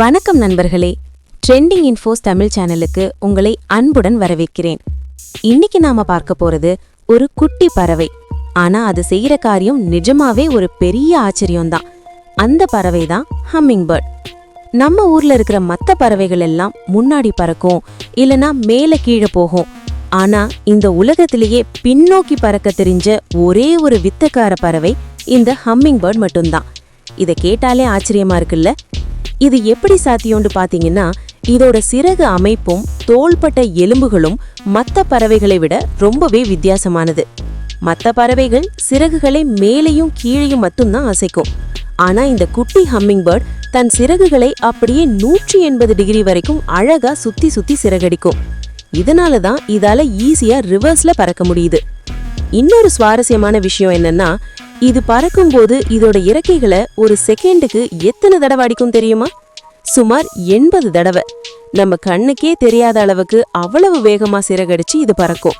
வணக்கம் நண்பர்களே. Trending infos Tamil சேனலுக்கு உங்களை அன்புடன் வரவேற்கிறேன். இன்னைக்கு நாம பார்க்க போறது ஒரு குட்டி பறவை. ஆனா அது செய்யற காரியம் நிஜமாவே ஒரு பெரிய ஆச்சரியம்தான். அந்த பறவை தான் ஹம்மிங் பேர்ட் நம்ம ஊர்ல இருக்கிற மற்ற பறவைகள் எல்லாம் முன்னாடி பறக்கும் இல்லனா மேலே கீழே போகும். ஆனா இந்த உலகத்திலேயே பின்னோக்கி பறக்க தெரிஞ்ச ஒரே ஒரு வித்தக்கார பறவை இந்த ஹம்மிங் பேர்ட் மட்டும்தான். இதை கேட்டாலே ஆச்சரியமா இருக்குல்ல? இது எப்படி சாத்தியம்னு பாத்தீங்கன்னா இதோட சிறகு அமைப்பும் தோள்பட்ட எலும்புகளும் மத்த பறவைகளை விட ரொம்பவே வித்தியாசமானது. மத்த பறவைகள் சிறகுகளை மேலேயும் கீழேயும் மட்டும்தான் அசைக்கும். ஆனா இந்த குட்டி ஹம்மிங் பேர்ட் தன் சிறகுகளை அப்படியே நூற்றி எண்பது டிகிரி வரைக்கும் அழகா சுத்தி சுத்தி சிறகடிக்கும். இதனால தான் இதால ஈஸியா ரிவர்ஸ்ல பறக்க முடியுது. இன்னொரு சுவாரஸ்யமான விஷயம் என்னன்னா இது பறக்கும்போது இதோட இறக்கைகளை ஒரு செகண்டுக்கு எத்தனை தடவை அடிக்கும் தெரியுமா? சுமார் எண்பது தடவை. நம்ம கண்ணுக்கே தெரியாத அளவுக்கு அவ்வளவு வேகமா சிறகடிச்சு இது பறக்கும்.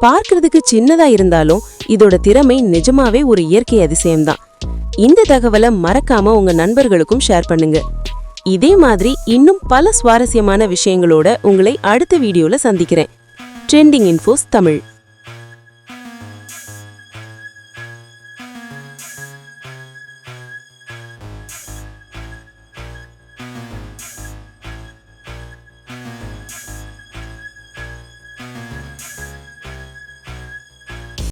பார்க்கறதுக்கு சின்னதா இருந்தாலும் இதோட திறமை நிஜமாவே ஒரு இயற்கை அதிசயம்தான். இந்த தகவலை மறக்காம உங்க நண்பர்களுக்கும் ஷேர் பண்ணுங்க. இதே மாதிரி இன்னும் பல சுவாரஸ்யமான விஷயங்களோட உங்களை அடுத்த வீடியோல சந்திக்கிறேன். Trending infos Tamil.